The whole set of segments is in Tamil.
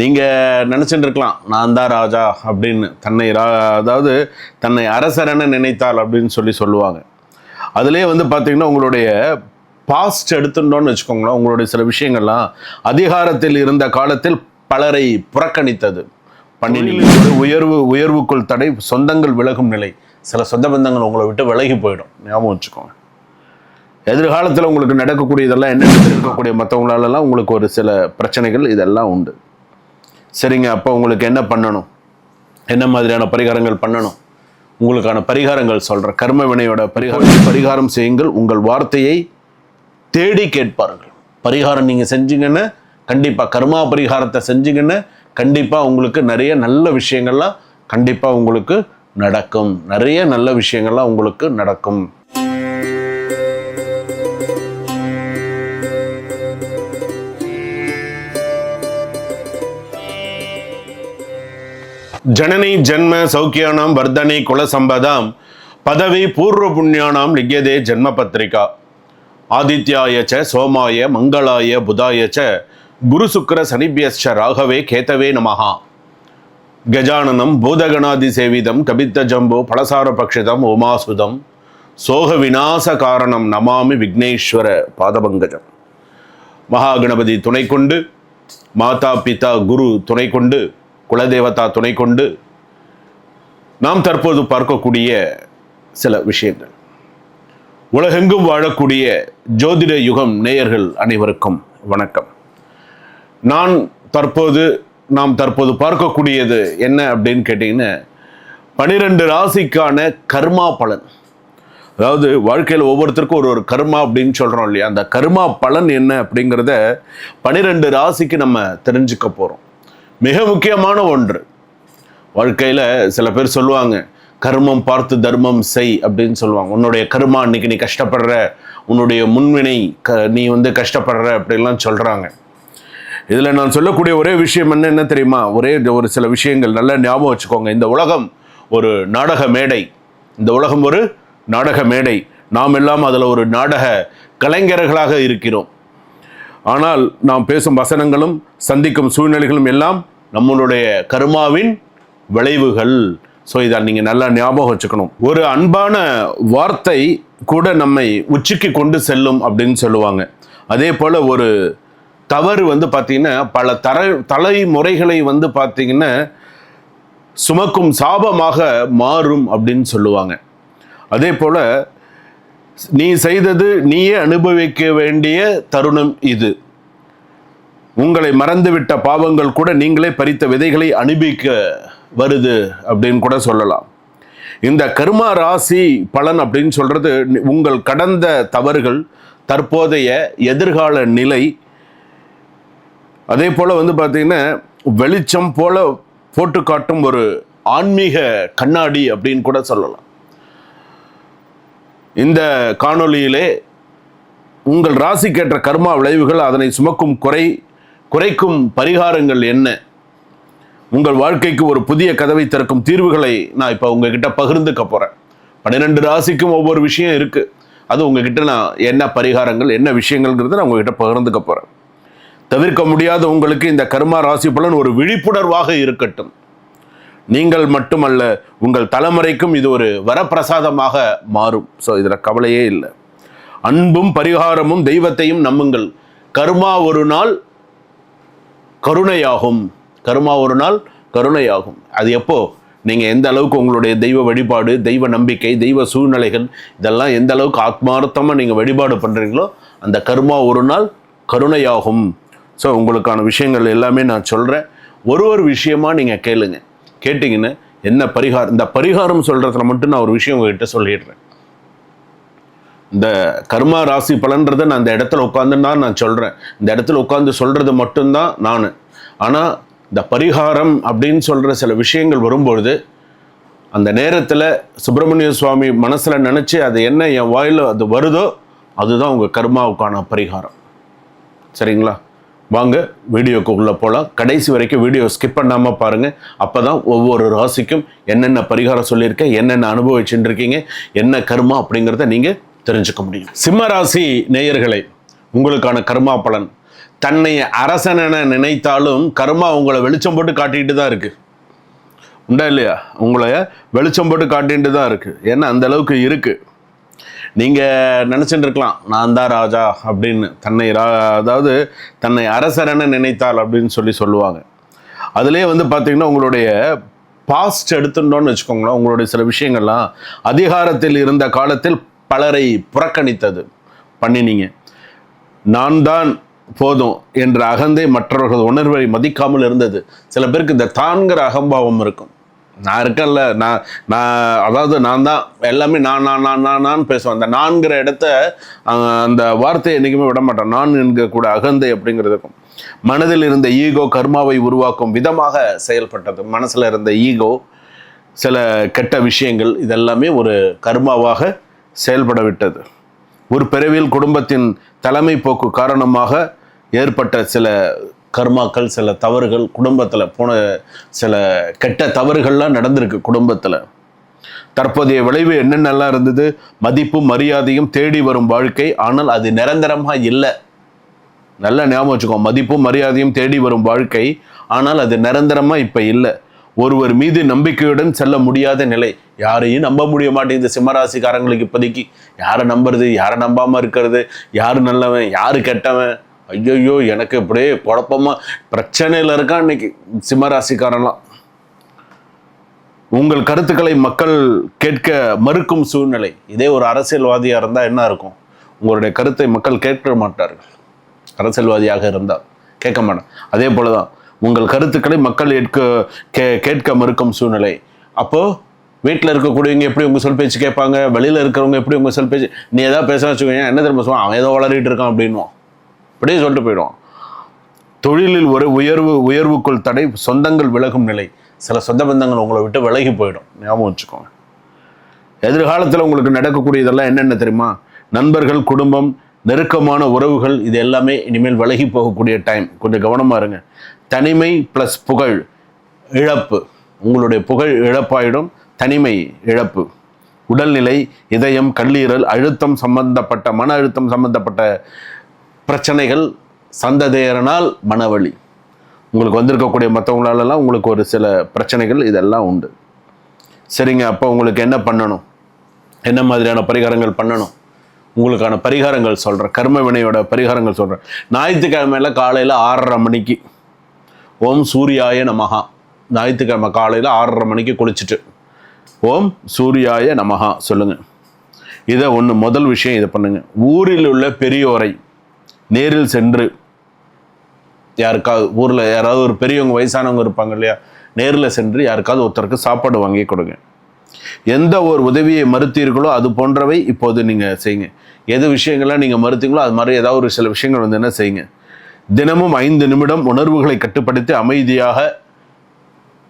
நீங்கள் நினச்சிட்டு இருக்கலாம் நான் தான் ராஜா அப்படின்னு தன்னை ரா அதாவது தன்னை அரசரென நினைத்தாள் அப்படின்னு சொல்லி சொல்லுவாங்க. அதுலேயே வந்து பார்த்தீங்கன்னா உங்களுடைய பாஸ்ட் எடுத்துட்டோம்னு வச்சுக்கோங்களேன் உங்களுடைய சில விஷயங்கள்லாம் அதிகாரத்தில் இருந்த காலத்தில் பலரை புறக்கணித்தது. பண்ணினி உயர்வு உயர்வுக்குள் தடை சொந்தங்கள் விலகும் நிலை. சில சொந்த பந்தங்கள் உங்களை விட்டு விலகி போயிடும். ஞாபகம் வச்சுக்கோங்க. எதிர்காலத்தில் உங்களுக்கு நடக்கக்கூடிய இதெல்லாம் என்ன இருக்கக்கூடிய மற்றவங்களாலலாம் உங்களுக்கு ஒரு சில பிரச்சனைகள் இதெல்லாம் உண்டு. சரிங்க அப்போ உங்களுக்கு என்ன பண்ணணும்? என்ன மாதிரியான பரிகாரங்கள் பண்ணணும்? உங்களுக்கான பரிகாரங்கள் சொல்கிறேன் கர்ம வினையோட பரிகாரம். பரிகாரம் செய்யுங்கள். உங்கள் வார்த்தையை தேடி கேட்பார்கள். பரிகாரம் நீங்கள் செஞ்சீங்கன்னா கண்டிப்பாக கர்மா பரிகாரத்தை செஞ்சீங்கன்னா கண்டிப்பாக உங்களுக்கு நிறைய நல்ல விஷயங்கள்லாம் கண்டிப்பாக உங்களுக்கு நடக்கும். நிறைய நல்ல விஷயங்கள்லாம் உங்களுக்கு நடக்கும். ஜனனி ஜென்ம சௌக்கியானாம் வர்தனை குலசம்பதாம் பதவி பூர்வ புண்ணியானாம் லிக்யதே ஜென்ம பத்திரிகா ஆதித்யாய ச சோமாய மங்களாய புதாய ச குரு சுக்கர சனிபியஸ்ச ராகவே கேத்தவே நமஹா. கஜானனம் பூதகணாதி சேவிதம் கபித்த ஜம்பு பலசார பக்ஷிதம் உமாசுதம். சோக விநாச காரணம் நமாமி விக்னேஸ்வர பாதபங்கஜம். மகாகணபதி துணை கொண்டு மாதா பிதா குரு துணை கொண்டு குலதேவதா துணை கொண்டு நாம் தற்போது பார்க்கக்கூடிய சில விஷயங்கள். உலகெங்கும் வாழக்கூடிய ஜோதிட யுகம் நேயர்கள் அனைவருக்கும் வணக்கம். நான் தற்போது நாம் தற்போது பார்க்கக்கூடியது என்ன அப்படின்னு கேட்டிங்கன்னா பனிரெண்டு ராசிக்கான கர்மா பலன். அதாவது வாழ்க்கையில் ஒவ்வொருத்தருக்கும் ஒரு ஒரு கர்மா அப்படின்னு சொல்கிறோம் இல்லையா? அந்த கர்மா பலன் என்ன அப்படிங்கிறத பனிரெண்டு ராசிக்கு நம்ம தெரிஞ்சுக்க போகிறோம் மிக முக்கியமான ஒன்று. வாழ்க்கையில் சில பேர் சொல்லுவாங்க கர்மம் பார்த்து தர்மம் செய் அப்படின்னு சொல்லுவாங்க. உன்னுடைய கர்மா இன்னைக்கு நீ கஷ்டப்படுற உன்னுடைய முன்வினை க நீ வந்து கஷ்டப்படுற அப்படின்லாம் சொல்கிறாங்க இதில் நான் சொல்லக்கூடிய ஒரே விஷயம் என்ன என்ன தெரியுமா? ஒரே ஒரு சில விஷயங்கள் நல்லா ஞாபகம் வச்சுக்கோங்க. இந்த உலகம் ஒரு நாடக மேடை. இந்த உலகம் ஒரு நாடக மேடை. நாம் எல்லாம் அதில் ஒரு நாடக கலைஞர்களாக இருக்கிறோம். ஆனால் நாம் பேசும் வசனங்களும் சந்திக்கும் சூழ்நிலைகளும் எல்லாம் நம்மளுடைய கர்மாவின் விளைவுகள். ஸோ இதை நீங்கள் நல்லா ஞாபகம் வச்சுக்கணும். ஒரு அன்பான வார்த்தை கூட நம்மை உச்சிக்கு கொண்டு செல்லும் அப்படின்னு சொல்லுவாங்க. அதே போல் ஒரு தவறு வந்து பார்த்திங்கன்னா பல தர தலைமுறைகளை வந்து பார்த்திங்கன்னா சுமக்கும் சாபமாக மாறும் அப்படின்னு சொல்லுவாங்க. அதே போல் நீ செய்தது நீயே அனுபவிக்க வேண்டிய தருணம் இது. உங்களை மறந்துவிட்ட பாவங்கள் கூட நீங்களே பறித்த விதைகளை அனுபவிக்க வருது அப்படின்னு கூட சொல்லலாம். இந்த கர்மா ராசி பலன் அப்படின்னு சொல்கிறது உங்கள் கடந்த தவறுகள் தற்போதைய எதிர்கால நிலை. அதே போல் வந்து பார்த்தீங்கன்னா வெளிச்சம் போல போட்டு காட்டும் ஒரு ஆன்மீக கண்ணாடி அப்படின்னு கூட சொல்லலாம். இந்த காணொளியிலே உங்கள் ராசிக்கேற்ற கர்மா விளைவுகள் அதனை சுமக்கும் குறை குறைக்கும் பரிகாரங்கள் என்ன? உங்கள் வாழ்க்கைக்கு ஒரு புதிய கதவை திறக்கும் தீர்வுகளை நான் இப்போ உங்ககிட்ட பகிர்ந்துக்க போகிறேன் பன்னிரெண்டு ராசிக்கும் ஒவ்வொரு விஷயம் இருக்குது அது உங்ககிட்ட நான் என்ன பரிகாரங்கள் என்ன விஷயங்கள்ங்கிறத நான் உங்ககிட்ட பகிர்ந்துக்க போகிறேன் தவிர்க்க முடியாத உங்களுக்கு இந்த கர்மா ராசி பலன் ஒரு விழிப்புணர்வாக இருக்கட்டும். நீங்கள் மட்டுமல்ல உங்கள் தலைமுறைக்கும் இது ஒரு வரப்பிரசாதமாக மாறும். ஸோ இதில் கவலையே இல்லை. அன்பும் பரிகாரமும் தெய்வத்தையும் நம்புங்கள். கர்மா ஒரு நாள் கருணையாகும். கருமா ஒரு நாள் கருணையாகும். அது எப்போ? நீங்கள் எந்த அளவுக்கு உங்களுடைய தெய்வ வழிபாடு தெய்வ நம்பிக்கை தெய்வ சூழ்நிலைகள் இதெல்லாம் எந்த அளவுக்கு ஆத்மார்த்தமாக நீங்கள் வழிபாடு பண்ணுறீங்களோ அந்த கருமா ஒரு நாள் கருணையாகும். ஸோ உங்களுக்கான விஷயங்கள் எல்லாமே நான் சொல்கிறேன் ஒரு ஒரு விஷயமாக நீங்கள் கேளுங்க. கேட்டிங்கன்னா என்ன பரிகாரம்? இந்த பரிகாரம் சொல்கிறதுல மட்டும் நான் ஒரு விஷயம் உங்ககிட்ட சொல்லிடுறேன். இந்த கர்மா ராசி பலன்றதை நான் இந்த இடத்துல உட்காந்துன்னு தான் நான் சொல்கிறேன் இந்த இடத்துல உட்காந்து சொல்கிறது மட்டும்தான் நான். ஆனால் இந்த பரிகாரம் அப்படின்னு சொல்கிற சில விஷயங்கள் வரும்பொழுது அந்த நேரத்தில் சுப்பிரமணிய சுவாமி மனசில் நினச்சி அது என்ன என் வாயில் அது வருதோ அதுதான் உங்கள் கர்மாவுக்கான பரிகாரம். சரிங்களா? வாங்க வீடியோக்கு உள்ளே போகலாம் கடைசி வரைக்கும் வீடியோ ஸ்கிப் பண்ணாமல் பாருங்கள் அப்போ தான் ஒவ்வொரு ராசிக்கும் என்னென்ன பரிகாரம் சொல்லியிருக்கேன் என்னென்ன அனுபவிச்சுட்டு இருக்கீங்க என்ன கர்மா அப்படிங்கிறத நீங்கள் தெரிஞ்சுக்க முடியும். சிம்மராசி நேயர்களை உங்களுக்கான கர்மா பலன். தன்னை அரசன் என நினைத்தாலும் கர்மா உங்களை வெளிச்சம் போட்டு காட்டிகிட்டு தான் இருக்கு. உண்டா இல்லையா? உங்களை வெளிச்சம் போட்டு காட்டிகிட்டு தான் இருக்குது ஏன்னா அந்த அளவுக்கு நீங்கள் நீங்க இருக்கலாம் நான் தான் ராஜா அப்படின்னு தன்னை ரா அதாவது தன்னை அரசரென என நினைத்தால் அப்படின்னு சொல்லி சொல்லுவாங்க. அதுலேயே வந்து பார்த்தீங்கன்னா உங்களுடைய பாஸ்ட் எடுத்துட்டோம்னு வச்சுக்கோங்களேன் உங்களுடைய சில விஷயங்கள்லாம். அதிகாரத்தில் இருந்த காலத்தில் பலரை புறக்கணித்தது. பண்ணினீங்க. நான் தான் போதும் என்ற அகந்தை மற்றவர்கள் உணர்வை மதிக்காமல் இருந்தது. சில பேருக்கு இந்த தான்கிற அகம்பாவம் இருக்கும். நான் இருக்கேன்ல நான் நான் அதாவது நான் தான் எல்லாமே நான் நான் நான் நான் நான் பேசுவேன். அந்த நான்கிற இடத்த அந்த வார்த்தையை என்றைக்குமே விட மாட்டேன். நான் என்கிற கூட அகந்தை அப்படிங்கிறதுக்கும் மனதில் இருந்த ஈகோ கர்மாவை உருவாக்கும் விதமாக செயல்பட்டது. மனசில் இருந்த ஈகோ சில கெட்ட விஷயங்கள் இதெல்லாமே ஒரு கர்மாவாக செயல்பட விட்டது ஒரு பிறவியில் குடும்பத்தின் தலைமை போக்கு காரணமாக ஏற்பட்ட சில கர்மாக்கள் சில தவறுகள் குடும்பத்தில் போன சில கெட்ட தவறுகள்லாம் நடந்திருக்கு குடும்பத்தில். தற்போதைய விளைவு என்னென்னலாம் இருந்தது? மதிப்பும் மரியாதையும் தேடி வரும் வாழ்க்கை. ஆனால் அது நிரந்தரமாக இல்லை. நல்லா ஞாபகம் வச்சுக்கோ மதிப்பும் மரியாதையும் தேடி வரும் வாழ்க்கை. ஆனால் அது நிரந்தரமாக இப்போ இல்லை. ஒருவர் மீது நம்பிக்கையுடன் செல்ல முடியாத நிலை. யாரையும் நம்ப முடிய மாட்டேங்குது. சிம்மராசிக்காரங்களுக்கு இப்போதைக்கு. யாரை நம்புறது? யாரை நம்பாமல் இருக்கிறது? யார் நல்லவன்? யார் கெட்டவன்? ஐயோ எனக்கு இப்படியே குழப்பமா பிரச்சனையில் இருக்கான் இன்னைக்கு சிம்மராசிக்காரன்லாம் உங்கள் கருத்துக்களை மக்கள் கேட்க மறுக்கும் சூழ்நிலை. இதே ஒரு அரசியல்வாதியாக இருந்தால் என்ன இருக்கும்? உங்களுடைய கருத்தை மக்கள் கேட்க மாட்டார்கள். அரசியல்வாதியாக இருந்தால். கேட்க மாட்டேன் அதே போலதான். உங்கள் கருத்துக்களை மக்கள் ஏற்க கே கேட்க மறுக்கும் சூழ்நிலை. அப்போ வீட்டில் இருக்கக்கூடியவங்க எப்படி உங்கள் சொல் பேச்சு கேட்பாங்க? வெளியில் இருக்கிறவங்க எப்படி உங்கள் சொல் பேச்சு நீ ஏதாவது பேச வச்சுக்கோங்க என்ன தெரியுமா சொல்லுவான்? அவன் ஏதோ வளரிட்டு இருக்கான் அப்படின்வான் அப்படியே சொல்லிட்டு போயிடுவான். தொழிலில் ஒரு உயர்வு உயர்வுக்குள் தடை சொந்தங்கள் விலகும் நிலை. சில சொந்த பந்தங்கள் உங்களை விட்டு விலகி போயிடும். ஞாபகம் வச்சுக்கோங்க. எதிர்காலத்தில் உங்களுக்கு நடக்கக்கூடியதெல்லாம் என்னென்ன தெரியுமா? நண்பர்கள் குடும்பம் நெருக்கமான உறவுகள் இது எல்லாமே இனிமேல் விலகி போகக்கூடிய டைம் கொஞ்சம் கவனமாக இருங்க. தனிமை ப்ளஸ் புகழ் இழப்பு. உங்களுடைய புகழ் இழப்பாயிடும். தனிமை இழப்பு. உடல்நிலை இதயம் கல்லீரல் அழுத்தம் சம்பந்தப்பட்ட மன அழுத்தம் சம்பந்தப்பட்ட பிரச்சனைகள் சந்ததியரனால் மனவழி உங்களுக்கு வந்திருக்கக்கூடிய மற்றவங்களாலலாம் உங்களுக்கு ஒரு சில பிரச்சனைகள் இதெல்லாம் உண்டு. சரிங்க அப்போ உங்களுக்கு என்ன பண்ணணும்? என்ன மாதிரியான பரிகாரங்கள் பண்ணணும்? உங்களுக்கான பரிகாரங்கள் சொல்கிறேன் கர்ம வினையோட பரிகாரங்கள் சொல்கிறேன் ஞாயிற்றுக்கிழமையில காலையில் ஆறரை மணிக்கு ஓம் சூர்யாய நமகா ஞாயிற்றுக்கிழமை காலையில் ஆறரை மணிக்கு குளிச்சுட்டு. ஓம் சூர்யாய நமகா சொல்லுங்கள் இதை ஒன்று முதல் விஷயம் இதை பண்ணுங்கள் ஊரில் உள்ள பெரியோரை நேரில் சென்று யாருக்காவது ஊரில் யாராவது ஒரு பெரியவங்க வயசானவங்க இருப்பாங்க இல்லையா? நேரில் சென்று யாருக்காவது ஒருத்தருக்கு சாப்பாடு வாங்கி கொடுங்க. எந்த ஒரு உதவியை மறுத்தீர்களோ அது போன்றவை இப்போது நீங்கள் செய்யுங்க. எது விஷயங்கள்லாம் நீங்கள் மறுத்தீங்களோ அது மாதிரி ஏதாவது ஒரு சில விஷயங்கள் வந்து என்ன செய்யுங்க? தினமும் ஐந்து நிமிடம் உணர்வுகளை கட்டுப்படுத்தி அமைதியாக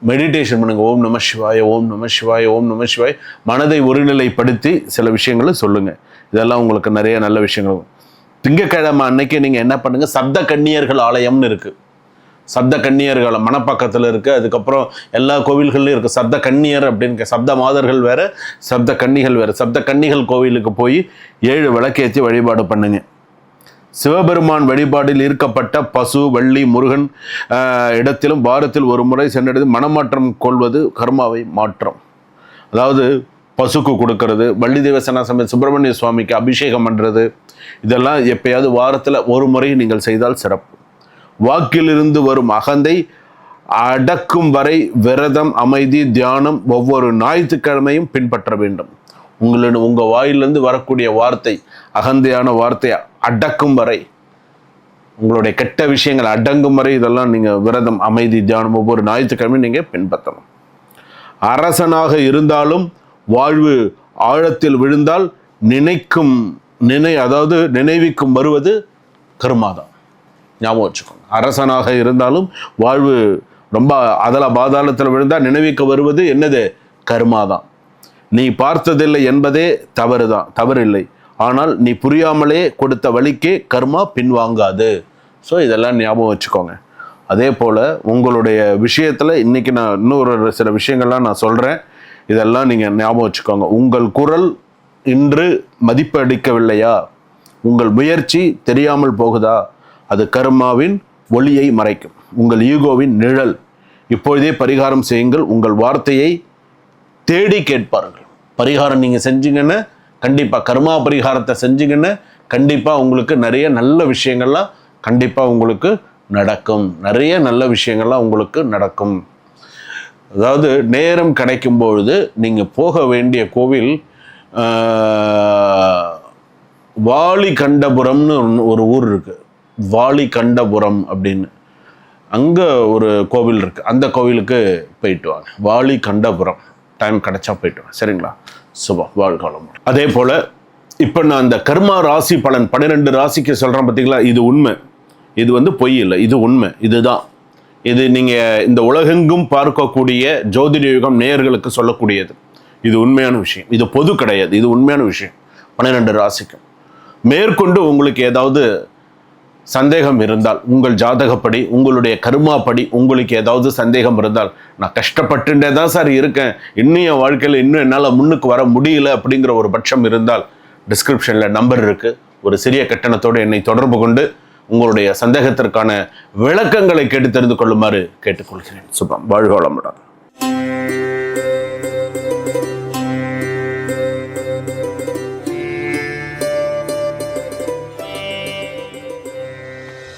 மெடிடேஷன் பண்ணுங்கள் ஓம் நம சிவாய ஓம் நம சிவாய ஓம் நம சிவாய். மனதை ஒருநிலைப்படுத்தி சில விஷயங்களை சொல்லுங்கள் இதெல்லாம் உங்களுக்கு நிறைய நல்ல விஷயங்கள். திங்கக்கிழமை திங்கட்கிழமை அன்னைக்கு நீங்கள் என்ன பண்ணுங்கள் சப்த கன்னியர்கள் ஆலயம்னு இருக்குது சப்த கன்னியர்கள் மணப்பக்கத்தில் இருக்குது அதுக்கப்புறம் எல்லா கோவில்கள்லையும் இருக்குது சப்த கன்னியர் அப்படின்னு சப்த மாதர்கள் வேறு சப்த கன்னிகள் வேறு. சப்த கன்னிகள் கோவிலுக்கு போய் ஏழு விளக்கேற்றி வழிபாடு பண்ணுங்கள் சிவபெருமான் வழிபாட்டில் ஈர்க்கப்பட்ட பசு வள்ளி முருகன் இடத்திலும் வாரத்தில் ஒரு முறை சென்றடைந்து மனமாற்றம் கொள்வது கர்மாவை மாற்றம். அதாவது பசுக்கு கொடுக்கறது வள்ளி தேவசனா சமய சுப்பிரமணிய சுவாமிக்கு அபிஷேகம் பண்ணுறது இதெல்லாம் எப்பயாவது வாரத்தில் ஒரு முறை நீங்கள் செய்தால் சிறப்பு. வாக்கிலிருந்து வரும் அகந்தை அடக்கும் வரை விரதம் அமைதி தியானம் ஒவ்வொரு ஞாயிற்றுக்கிழமையும் பின்பற்ற வேண்டும். உங்களோட உங்கள் வாயிலிருந்து வரக்கூடிய வார்த்தை அகந்தையான வார்த்தையை அடக்கும் வரை உங்களுடைய கெட்ட விஷயங்கள் அடங்கும் வரை இதெல்லாம் நீங்கள் விரதம் அமைதி தியானம் ஒவ்வொரு ஞாயிற்றுக்கிழமை நீங்கள் பின்பற்றணும். அரசனாக இருந்தாலும் வாழ்வு ஆழத்தில் விழுந்தால் நினைக்கும் நினை அதாவது நினைவிக்கும் வருவது கருமாதான் ஞாபகம் வச்சுக்கோங்க. அரசனாக இருந்தாலும் வாழ்வு ரொம்ப அதல பாதாளத்தில் விழுந்தால் நினைவிக்க வருவது என்னது? கருமாதான் நீ பார்த்ததில்லை என்பதே தவறுதான் தவறில்லை. ஆனால் நீ புரியாமலே கொடுத்த வழிக்கே கர்மா பின்வாங்காது. ஸோ இதெல்லாம் ஞாபகம் வச்சுக்கோங்க. அதே போல் உங்களுடைய விஷயத்தில் இன்னைக்கு நான் இன்னொரு சில விஷயங்கள்லாம் நான் சொல்கிறேன் இதெல்லாம் நீங்கள் ஞாபகம் வச்சுக்கோங்க. உங்கள் குரல் இன்று மதிப்பளிக்கவில்லையா உங்கள் முயற்சி தெரியாமல் போகுதா? அது கர்மாவின் ஒளியை மறைக்கும். உங்கள் ஈகோவின் நிழல். இப்பொழுதே பரிகாரம் செய்யுங்கள். உங்கள் வார்த்தையை தேடி கேட்பார்கள். பரிகாரம் நீங்கள் செஞ்சீங்கன்னா கண்டிப்பாக கர்மா பரிகாரத்தை செஞ்சீங்கன்னா கண்டிப்பாக உங்களுக்கு நிறைய நல்ல விஷயங்கள்லாம் கண்டிப்பாக உங்களுக்கு நடக்கும். நிறைய நல்ல விஷயங்கள்லாம் உங்களுக்கு நடக்கும். அதாவது நேரம் கிடைக்கும் பொழுது நீங்கள் போக வேண்டிய கோவில் வாலி கண்டபுரம்னு ஒரு ஊர் இருக்குது வாலி கண்டபுரம் அப்படின்னு. அங்கே ஒரு கோவில் இருக்குது அந்த கோவிலுக்கு போயிட்டு வாங்க. வாலி கண்டபுரம் டைம் கிடைச்சா போயிட்டு சரிங்களா? சுபம் வாழ்காலம். அதே போல் இப்போ நான் அந்த கர்மா ராசி பலன் பன்னிரெண்டு ராசிக்கு சொல்கிறேன் பார்த்தீங்களா இது உண்மை. இது வந்து பொய் இல்லை. இது உண்மை. இதுதான். இது நீங்கள் இந்த உலகெங்கும் பார்க்கக்கூடிய ஜோதிட யுகம் நேயர்களுக்கு சொல்லக்கூடியது. இது உண்மையான விஷயம். இது பொது கிடையாது. இது உண்மையான விஷயம். பன்னிரெண்டு ராசிக்கும். மேற்கொண்டு உங்களுக்கு ஏதாவது சந்தேகம் இருந்தால் உங்கள் ஜாதகப்படி உங்களுடைய கருமாப்படி உங்களுக்கு ஏதாவது சந்தேகம் இருந்தால் நான் கஷ்டப்பட்டுட்டே தான் சார் இருக்கேன். இன்னும் என் வாழ்க்கையில் இன்னும் என்னால் முன்னுக்கு வர முடியல அப்படிங்கிற ஒரு பட்சம் இருந்தால் டிஸ்கிரிப்ஷனில் நம்பர் இருக்குது ஒரு சிறிய கட்டணத்தோடு என்னை தொடர்பு கொண்டு உங்களுடைய சந்தேகத்திற்கான விளக்கங்களை கேட்டு தெரிந்து கொள்ளுமாறு கேட்டுக்கொள்கிறேன். சுபம். வாழ்க வளமுடன்.